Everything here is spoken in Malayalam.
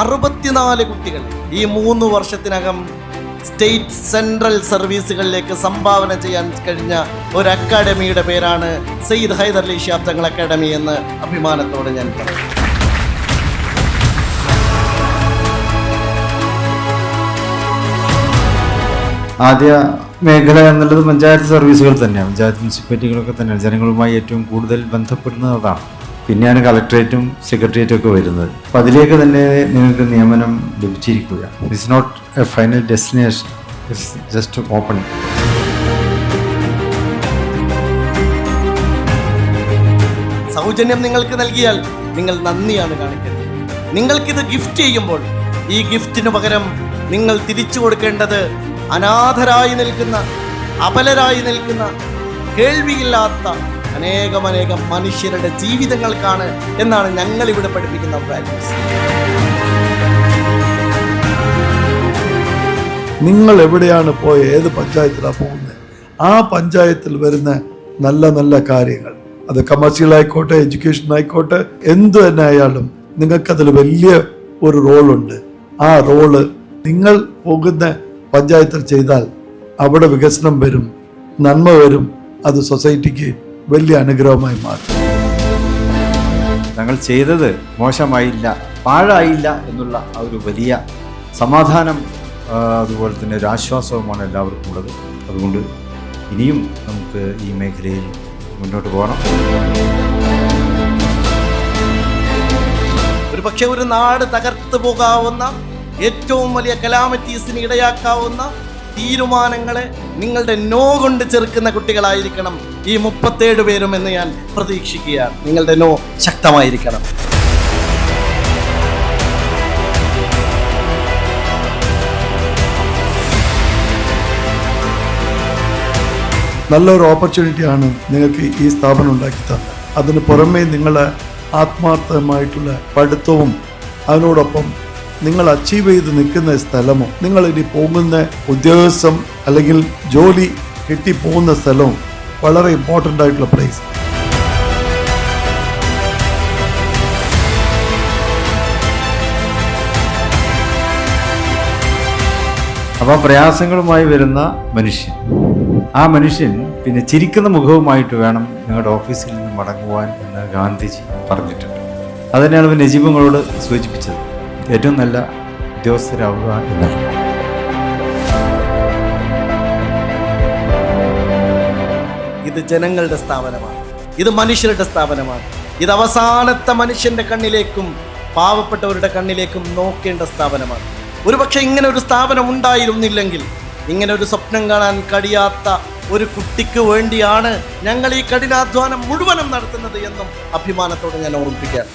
അറുപത്തിനാല് കുട്ടികൾ ഈ മൂന്ന് വർഷത്തിനകം സ്റ്റേറ്റ് സെൻട്രൽ സർവീസുകളിലേക്ക് സംഭാവന ചെയ്യാൻ കഴിഞ്ഞ ഒരു അക്കാഡമിയുടെ പേരാണ് സയ്യിദ് ഹൈദർലി ഷിഹാബ് തങ്ങൾ അക്കാഡമി എന്ന് അഭിമാനത്തോടെ ഞാൻ പറയും ആദ്യ മേഖല എന്നുള്ളത് പഞ്ചായത്ത് സർവീസുകൾ തന്നെയാണ്. പഞ്ചായത്ത് മുനിസിപ്പാലിറ്റികളൊക്കെ തന്നെയാണ്. ജനങ്ങളുമായി ഏറ്റവും കൂടുതൽ ബന്ധപ്പെടുന്നത് അതാണ് പിന്നെയാണ് കളക്ടറേറ്റും സെക്രട്ടേറിയറ്റും ഒക്കെ വരുന്നത്. അപ്പം അതിലേക്ക് തന്നെ നിങ്ങൾക്ക് നിയമനം ലഭിച്ചിരിക്കുക it's not a final destination it's just opening സൗജന്യം നിങ്ങൾക്ക് നൽകിയാൽ നിങ്ങൾ നന്ദിയാണ് കാണിക്കുന്നത്. നിങ്ങൾക്കിത് ഗിഫ്റ്റ് ചെയ്യുമ്പോൾ ഈ ഗിഫ്റ്റിന് പകരം നിങ്ങൾ തിരിച്ചു കൊടുക്കേണ്ടത് അനാഥരായി നിൽക്കുന്ന അപലരായി നിൽക്കുന്ന കേൾവിയില്ലാത്ത അനേകമനേകം മനുഷ്യരുടെ ജീവിതങ്ങൾക്കാണ് എന്നാണ് ഞങ്ങൾ ഇവിടെ പഠിപ്പിക്കുന്ന പ്രാക്ടീസ് നിങ്ങൾ എവിടെയാണ് പോയ ഏത് പഞ്ചായത്തിലാണ് പോകുന്നത് ആ പഞ്ചായത്തിൽ വരുന്ന നല്ല നല്ല കാര്യങ്ങൾ. അത് കമേഴ്സ്യൽ ആയിക്കോട്ടെ എഡ്യൂക്കേഷൻ ആയിക്കോട്ടെ എന്തു തന്നെ ആയാലും നിങ്ങൾക്കതിൽ വലിയ ഒരു റോളുണ്ട് ആ റോൾ നിങ്ങൾ പോകുന്ന പഞ്ചായത്തിൽ ചെയ്താൽ അവിടെ വികസനം വരും നന്മ വരും അത് സൊസൈറ്റിക്ക് വലിയ അനുഗ്രഹമായി മാറും. ഞങ്ങൾ ചെയ്തത് മോശമായില്ല പാഴായില്ല എന്നുള്ള ആ ഒരു വലിയ സമാധാനം അതുപോലെ തന്നെ ഒരു ആശ്വാസവുമാണ് എല്ലാവർക്കും ഉള്ളത്. അതുകൊണ്ട് ഇനിയും നമുക്ക് ഈ മേഖലയിൽ മുന്നോട്ട് പോകണം. ഒരു പക്ഷേ ഒരു നാട് തകർത്തു പോകാവുന്ന ഏറ്റവും വലിയ കലാമറ്റീസിന് ഇടയാക്കാവുന്ന തീരുമാനങ്ങളെ നിങ്ങളുടെ നോ കൊണ്ട് ചെറുക്കുന്ന കുട്ടികളായിരിക്കണം ഈ മുപ്പത്തേഴ് പേരും എന്ന് ഞാൻ പ്രതീക്ഷിക്കുകയാണ്. നിങ്ങളുടെ നോ ശക്തമായിരിക്കണം. നല്ലൊരു ഓപ്പർച്യൂണിറ്റിയാണ് നിങ്ങൾക്ക് ഈ സ്ഥാപനം ഉണ്ടാക്കി തന്നത്. അതിന് പുറമേ നിങ്ങളെ ആത്മാർത്ഥമായിട്ടുള്ള പഠിത്തവും അതിനോടൊപ്പം നിങ്ങൾ അച്ചീവ് ചെയ്ത് നിൽക്കുന്ന സ്ഥലമോ നിങ്ങൾ ഇനി പോകുന്ന ഉദ്യോഗസ്ഥം അല്ലെങ്കിൽ ജോലി കിട്ടി പോകുന്ന സ്ഥലവും വളരെ ഇമ്പോർട്ടന്റ് ആയിട്ടുള്ള പ്ലേസ് അപ്പോൾ പ്രയാസങ്ങളുമായി വരുന്ന മനുഷ്യൻ. ആ മനുഷ്യൻ പിന്നെ ചിരിക്കുന്ന മുഖവുമായിട്ട് വേണം നിങ്ങളുടെ ഓഫീസിൽ നിന്ന് മടങ്ങുവാൻ എന്ന് ഗാന്ധിജി പറഞ്ഞിട്ടുണ്ട്. നജീബങ്ങളോട് നജീബുങ്ങളോട് സൂചിപ്പിച്ചത്. ഏറ്റവും നല്ല ഉദ്യോഗസ്ഥരാവുക എന്നാണ് ഇത് ജനങ്ങളുടെ സ്ഥാപനമാണ്. ഇത് മനുഷ്യരുടെ സ്ഥാപനമാണ്. ഇത് അവസാനത്തെ മനുഷ്യന്റെ കണ്ണിലേക്കും പാവപ്പെട്ടവരുടെ കണ്ണിലേക്കും നോക്കേണ്ട സ്ഥാപനമാണ്. ഒരുപക്ഷെ ഇങ്ങനെ ഒരു സ്ഥാപനം ഉണ്ടായിരുന്നില്ലെങ്കിൽ ഇങ്ങനെ ഒരു സ്വപ്നം കാണാൻ കഴിയാത്ത ഒരു കുട്ടിക്ക് വേണ്ടിയാണ് ഞങ്ങൾ ഈ കഠിനാധ്വാനം മുഴുവനും നടത്തുന്നത് എന്നും അഭിമാനത്തോടെ ഞാൻ ഓർമ്മിപ്പിക്കുകയാണ്.